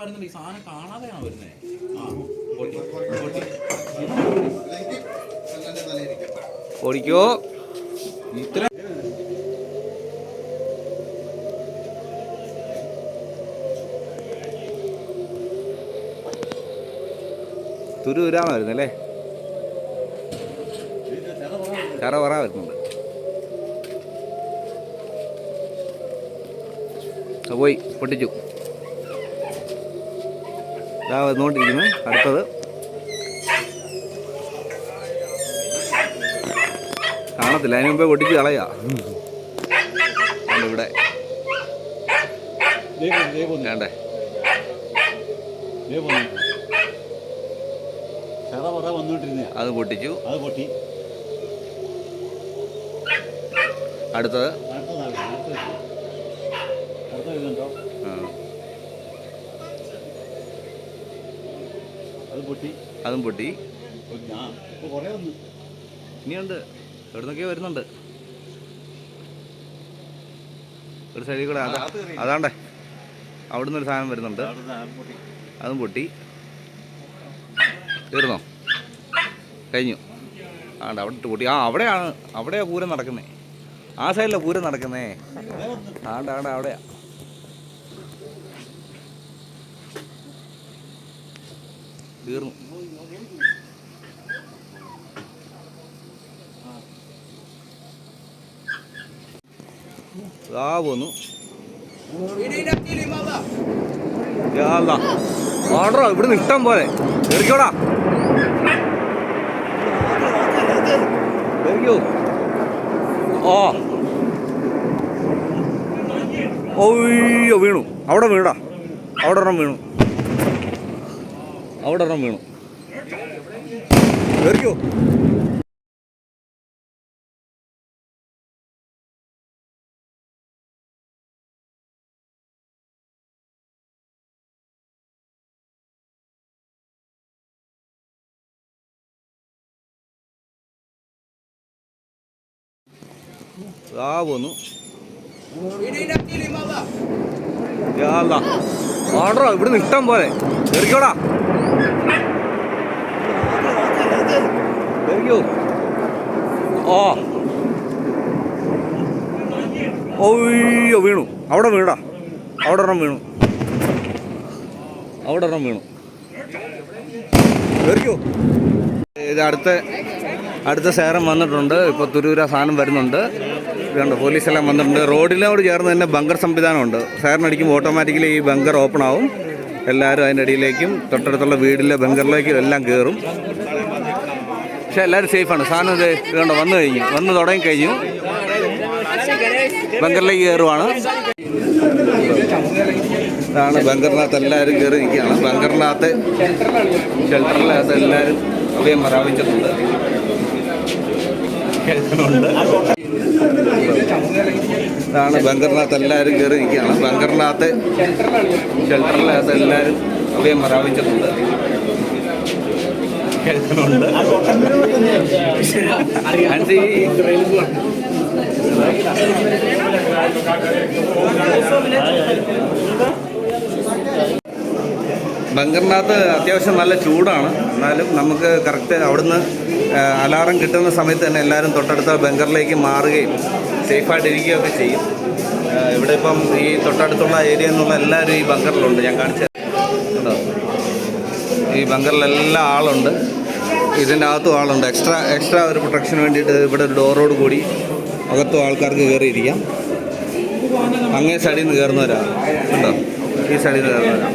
വരുന്നുണ്ട്. ഈ സാധനം കാണാതെയാണ് വരുന്നത് ഓടിക്കോ. ഇത്ര തുരുതുരാന്ന് വരുന്നല്ലേ ചറ പറ വരുന്നുണ്ട്. പോയി പൊട്ടിച്ചു. ഇതാ വന്നുകൊണ്ടിരിക്കുന്നു. അടുത്തത്. കാണത്തില്ല. അതിന് മുമ്പേ ഒടിച്ച് കളയാ. ഇവിടെ വേണ്ടേ? അത് പൊട്ടിച്ചു. അത് പൊട്ടി. അടുത്തത് അടുത്ത ഇതുണ്ടോ ആ, അത് പൊട്ടി. ഇനിയുണ്ട്. എവിടുന്നൊക്കെയോ വരുന്നുണ്ട്. ഒരു സൈഡിൽ കൂടെ അതാ അതാണ്ടേ. അവിടുന്ന് ഒരു സാധനം വരുന്നുണ്ട് അതും പൊട്ടി. തീർന്നോ? കഴിഞ്ഞു. ആണ്ട് അവിടെ ഇട്ട് പൊട്ടി. ആ അവിടെയാണ്. അവിടെയാണ് പൂരം നടക്കുന്നത് ആ സൈഡിലാണ് പൂരം നടക്കുന്നത് ആണ്ട് ആണ്ട് അവിടെയാ. തീർന്നു ഓർഡറോ ഇവിടുന്ന് ഇഷ്ടം പോലെ എറിക്കോ ഓ ഓയ്യോ വീണു. അവിടെ വീണടാ. അവിടെ വീണു. അവിടെ ഒരെണ്ണം വീണു. എറിക്കോ ആ പോന്നു പോലെ എറിക്കോടാ ഓയ്യോ വീണു. അവിടെ വീണാ. അവിടെ ഒരെണ്ണം വീണു. അവിടെ ഒരെണ്ണം വീണു. ഇത് അടുത്ത അടുത്ത സേരം വന്നിട്ടുണ്ട്. ഇപ്പോൾ തുരൂര സാധനം വരുന്നുണ്ട്. ഇതുണ്ട് പോലീസെല്ലാം വന്നിട്ടുണ്ട്. റോഡിനോട് ചേർന്ന് തന്നെ ബങ്കർ സംവിധാനമുണ്ട്. സേരനടിക്കുമ്പോൾ ഓട്ടോമാറ്റിക്കലി ഈ ബങ്കർ ഓപ്പൺ ആവും. എല്ലാവരും അതിന്റെ അടിയിലേക്കും തൊട്ടടുത്തുള്ള വീടിലെ ബംഗറിലേക്കും എല്ലാം കയറും. പക്ഷേ എല്ലാവരും സേഫാണ്. സാധനം ഇതുകൊണ്ട് വന്നു കഴിഞ്ഞു. വന്ന് തുടങ്ങി കഴിഞ്ഞു. ബംഗറിലേക്ക് കയറുവാണ്. ഇതാണ് ബംഗറിനകത്ത് എല്ലാവരും കയറി നിൽക്കുകയാണ്. ബംഗറിനകത്ത് ഷെൽട്ടറിനകത്ത് എല്ലാവരും അഭയം പ്രാപിച്ചിട്ടുണ്ട്. കേൾക്കുന്നുണ്ട് ഇതാണ് ബങ്കറിനകത്ത് എല്ലാവരും കയറി നിൽക്കുകയാണ്. ബങ്കറിനകത്ത് ഷെൽട്ടറിനകത്ത് എല്ലാവരും അഭയം പ്രാപിച്ചിട്ടുണ്ട്. ബങ്കറിനകത്ത് അത്യാവശ്യം നല്ല ചൂടാണ്. എന്നാലും നമുക്ക് കറക്റ്റ് അവിടുന്ന് അലാറം കിട്ടുന്ന സമയത്ത് തന്നെ എല്ലാവരും തൊട്ടടുത്ത ബങ്കറിലേക്ക് മാറുകയും സേഫായിട്ട് ഇരിക്കുകയൊക്കെ ചെയ്യും ഇവിടെ ഇപ്പം ഈ തൊട്ടടുത്തുള്ള ഏരിയ എന്നുള്ള എല്ലാവരും ഈ ബങ്കറിലുണ്ട് ഞാൻ കാണിച്ച ഈ ബങ്കറിലെല്ലാം ആളുണ്ട്. ഇതിന്റെ അകത്തും ആളുണ്ട്. എക്സ്ട്രാ എക്സ്ട്രാ ഒരു പ്രൊട്ടക്ഷന് വേണ്ടിയിട്ട് ഇവിടെ ഒരു ഡോറോട് കൂടി അകത്തും ആൾക്കാർക്ക് കയറിയിരിക്കാം. അങ്ങേ സൈഡിൽ നിന്ന് കയറുന്നവരാണ്. ഉണ്ടോ ഈ സൈഡിൽ നിന്ന് കയറുന്നവരാ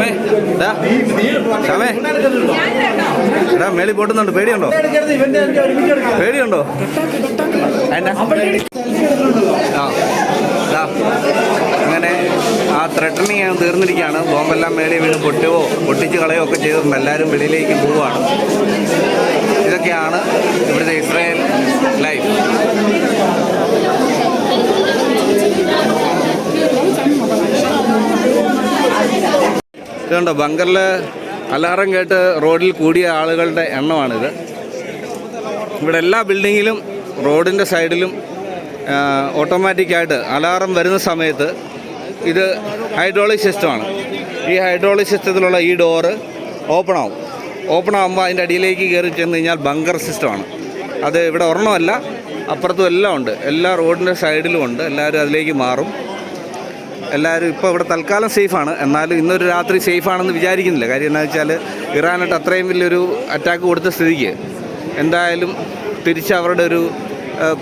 ശ്യാമേ ദാ, ശ്യാമേ എടാ മേളി പോട്ടുന്നുണ്ട്. പേടിയുണ്ടോ? പേടിയുണ്ടോ? ആ അങ്ങനെ ആ ത്രെട്ടണിങ് തീർന്നിരിക്കുകയാണ്. ബോംബെല്ലാം മേളി വീണ് പൊട്ടുകയോ പൊട്ടിച്ച് കളയോ ഒക്കെ ചെയ്തിട്ടുണ്ട് എല്ലാവരും വെളിയിലേക്ക് പോവുകയാണ്. ഇതൊക്കെയാണ് ഇവിടുത്തെ ഇസ്രായേൽ ലൈഫ് ഇതുണ്ടോ ബങ്കറിൽ അലാറം കേട്ട് റോഡിൽ കൂടിയ ആളുകളുടെ എണ്ണമാണിത്. ഇവിടെ എല്ലാ ബിൽഡിങ്ങിലും റോഡിന്റെ സൈഡിലും ഓട്ടോമാറ്റിക്കായിട്ട് അലാറം വരുന്ന സമയത്ത് ഇത് ഹൈഡ്രോളിക് സിസ്റ്റമാണ്. ഈ ഹൈഡ്രോളിക് സിസ്റ്റത്തിലുള്ള ഈ ഡോറ് ഓപ്പൺ ആവും. ഓപ്പൺ ആകുമ്പോൾ അതിന്റെ അടിയിലേക്ക് കയറി ചെന്ന് കഴിഞ്ഞാൽ ബങ്കർ സിസ്റ്റമാണ്. അത് ഇവിടെ ഒരെണ്ണമല്ല അപ്പുറത്തും എല്ലാം ഉണ്ട്. എല്ലാ റോഡിന്റെ സൈഡിലും ഉണ്ട്. എല്ലാവരും അതിലേക്ക് മാറും. എല്ലാവരും ഇപ്പോൾ ഇവിടെ തൽക്കാലം സേഫാണ്. എന്നാലും ഇന്നൊരു രാത്രി സേഫാണെന്ന് വിചാരിക്കുന്നില്ല. കാര്യം എന്താണെന്ന് വെച്ചാൽ ഇറാനായിട്ട് അത്രയും വലിയൊരു അറ്റാക്ക് കൊടുത്ത സ്ഥിതിക്ക് എന്തായാലും തിരിച്ച് അവരുടെ ഒരു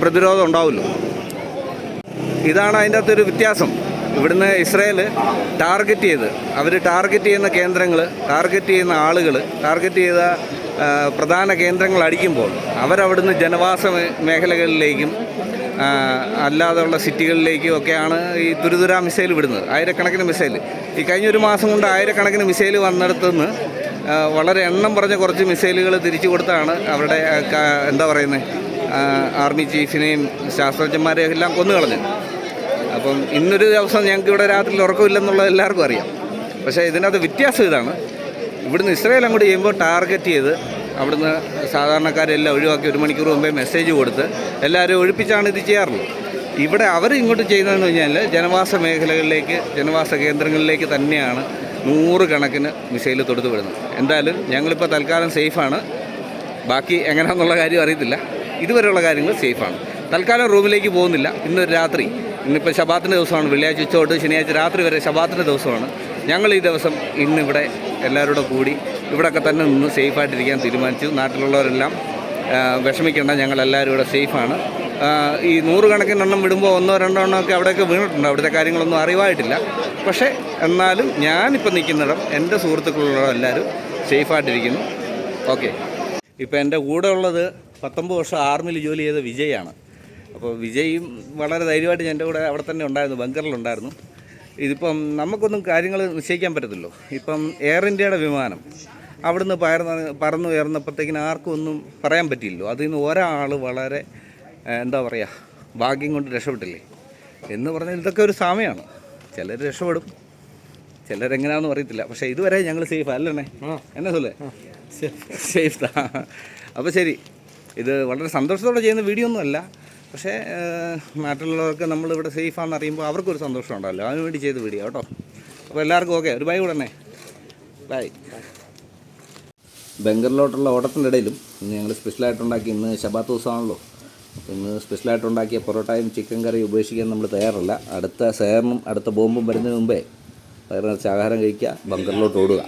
പ്രതിരോധം ഉണ്ടാവുമല്ലോ. ഇതാണ് അതിന്റെ അകത്തൊരു വ്യത്യാസം. ഇവിടുന്ന് ഇസ്രയേൽ ടാർഗറ്റ് ചെയ്ത് അവർ ടാർഗറ്റ് ചെയ്യുന്ന കേന്ദ്രങ്ങൾ ടാർഗറ്റ് ചെയ്യുന്ന ആളുകൾ ടാർഗറ്റ് ചെയ്ത പ്രധാന കേന്ദ്രങ്ങൾ അടിക്കുമ്പോൾ അവരവിടുന്ന് ജനവാസ മേഖലകളിലേക്കും അല്ലാതെയുള്ള സിറ്റികളിലേക്കും ഒക്കെയാണ് ഈ ദുരിതുര മിസൈൽ വിടുന്നത്. ആയിരക്കണക്കിന് മിസൈൽ. ഈ കഴിഞ്ഞ ഒരു മാസം കൊണ്ട് ആയിരക്കണക്കിന് മിസൈൽ വന്നിടത്തുനിന്ന് വളരെ എണ്ണം പറഞ്ഞ കുറച്ച് മിസൈലുകൾ തിരിച്ചു കൊടുത്താണ് അവരുടെ എന്താ പറയുന്നത് ആർമി ചീഫിനെയും ശാസ്ത്രജ്ഞന്മാരെയും എല്ലാം കൊന്നു കളഞ്ഞത്. അപ്പം ഇന്നൊരു ദിവസം ഞങ്ങൾക്ക് ഇവിടെ രാത്രി ഉറക്കമില്ലെന്നുള്ളത് എല്ലാവർക്കും അറിയാം. പക്ഷേ ഇതിനകത്ത് വ്യത്യാസം ഇതാണ്. ഇവിടുന്ന് ഇസ്രയേൽ അങ്ങോട്ട് ചെയ്യുമ്പോൾ ടാർഗറ്റ് ചെയ്ത് അവിടുന്ന് സാധാരണക്കാരെല്ലാം ഒഴിവാക്കി ഒരു മണിക്കൂർ മുമ്പേ മെസ്സേജ് കൊടുത്ത് എല്ലാവരും ഒഴിപ്പിച്ചാണ് ഇത് ചെയ്യാറുള്ളത്. ഇവിടെ അവർ ഇങ്ങോട്ട് ചെയ്യുന്നതെന്ന് കഴിഞ്ഞാൽ ജനവാസ മേഖലകളിലേക്ക് ജനവാസ കേന്ദ്രങ്ങളിലേക്ക് തന്നെയാണ് നൂറുകണക്കിന് മിസൈൽ തൊടുത്ത് വിടുന്നത്. എന്തായാലും ഞങ്ങളിപ്പോൾ തൽക്കാലം സേഫാണ് ബാക്കി എങ്ങനെയാണെന്നുള്ള കാര്യം അറിയത്തില്ല. ഇതുവരെയുള്ള കാര്യങ്ങൾ സേഫാണ് തൽക്കാലം റൂമിലേക്ക് പോകുന്നില്ല. ഇന്നൊരു രാത്രി ഇന്നിപ്പോൾ ശബാത്തിന്റെ ദിവസമാണ്. വെള്ളിയാഴ്ച ഉച്ച തൊട്ട് ശനിയാഴ്ച രാത്രി വരെ ശബാത്തിന്റെ ദിവസമാണ്. ഞങ്ങൾ ഈ ദിവസം ഇന്നിവിടെ എല്ലാവരോടും കൂടി ഇവിടെയൊക്കെ തന്നെ നിന്ന് സേഫായിട്ടിരിക്കാൻ തീരുമാനിച്ചു. നാട്ടിലുള്ളവരെല്ലാം വിഷമിക്കേണ്ട ഞങ്ങളെല്ലാവരും ഇവിടെ സേഫാണ്. ഈ നൂറുകണക്കിന് എണ്ണം വിടുമ്പോൾ ഒന്നോ രണ്ടോ എണ്ണോ ഒക്കെ അവിടെയൊക്കെ വീണിട്ടുണ്ട്. അവിടുത്തെ കാര്യങ്ങളൊന്നും അറിവായിട്ടില്ല. പക്ഷേ എന്നാലും ഞാനിപ്പോൾ നിൽക്കുന്നിടം എന്റെ സുഹൃത്തുക്കളുള്ള എല്ലാവരും സേഫായിട്ടിരിക്കുന്നു. ഓക്കെ. ഇപ്പോൾ എന്റെ കൂടെ ഉള്ളത് പത്തൊമ്പത് വർഷം ആർമിയിൽ ജോലി ചെയ്ത വിജയാണ്. അപ്പോൾ വിജയും വളരെ ധൈര്യമായിട്ട് എന്റെ കൂടെ അവിടെ തന്നെ ഉണ്ടായിരുന്നു ബങ്കറിലുണ്ടായിരുന്നു ഇതിപ്പം നമുക്കൊന്നും കാര്യങ്ങൾ നിശ്ചയിക്കാൻ പറ്റത്തില്ലോ. ഇപ്പം എയർ ഇന്ത്യയുടെ വിമാനം അവിടുന്ന് പറന്ന് പറന്ന് ഉയർന്നപ്പോഴത്തേക്കിന് ആർക്കും ഒന്നും പറയാൻ പറ്റിയില്ലല്ലോ. അതിൽ നിന്ന് ഒരാൾ വളരെ എന്താ പറയുക ഭാഗ്യം കൊണ്ട് രക്ഷപ്പെട്ടില്ലേ? എന്ന് പറഞ്ഞാൽ ഇതൊക്കെ ഒരു സമയമാണ്. ചിലർ രക്ഷപ്പെടും. ചിലരെങ്ങനെയാണെന്ന് അറിയത്തില്ല. പക്ഷേ ഇതുവരെ ഞങ്ങൾ സേഫ് അല്ലേ എന്നാ സൊല്ലേ സേഫ് അപ്പോൾ ശരി. ഇത് വളരെ സന്തോഷത്തോടെ ചെയ്യുന്ന വീഡിയോ ഒന്നുമല്ല പക്ഷേ നാട്ടിലുള്ളവർക്ക് നമ്മളിവിടെ സേഫാണെന്ന് അറിയുമ്പോൾ അവർക്കൊരു സന്തോഷം ഉണ്ടല്ലോ അതിനുവേണ്ടി ചെയ്ത് ചെയ്ത വീഡിയോ കേട്ടോ. അപ്പോൾ എല്ലാവർക്കും ഓക്കെ. ഒരു ബൈ ഉടനെ ബൈ. ബംഗറിലോട്ടുള്ള ഓട്ടത്തിന്റെ ഇടയിലും ഇന്ന് ഞങ്ങൾ സ്പെഷ്യലായിട്ടുണ്ടാക്കി ഇന്ന് ശബാത്ത് ദിവസമാണല്ലോ അപ്പോൾ ഇന്ന് സ്പെഷ്യലായിട്ടുണ്ടാക്കിയ പൊറോട്ടയും ചിക്കൻ കറിയും ഉപേക്ഷിക്കാൻ നമ്മൾ തയ്യാറല്ല. അടുത്ത സേറിനും അടുത്ത ബോംബും വരുന്നതിന് മുമ്പേ വയറ് നിറച്ച് ആഹാരം കഴിക്കുക ബംഗറിലോട്ട് ഓടുക.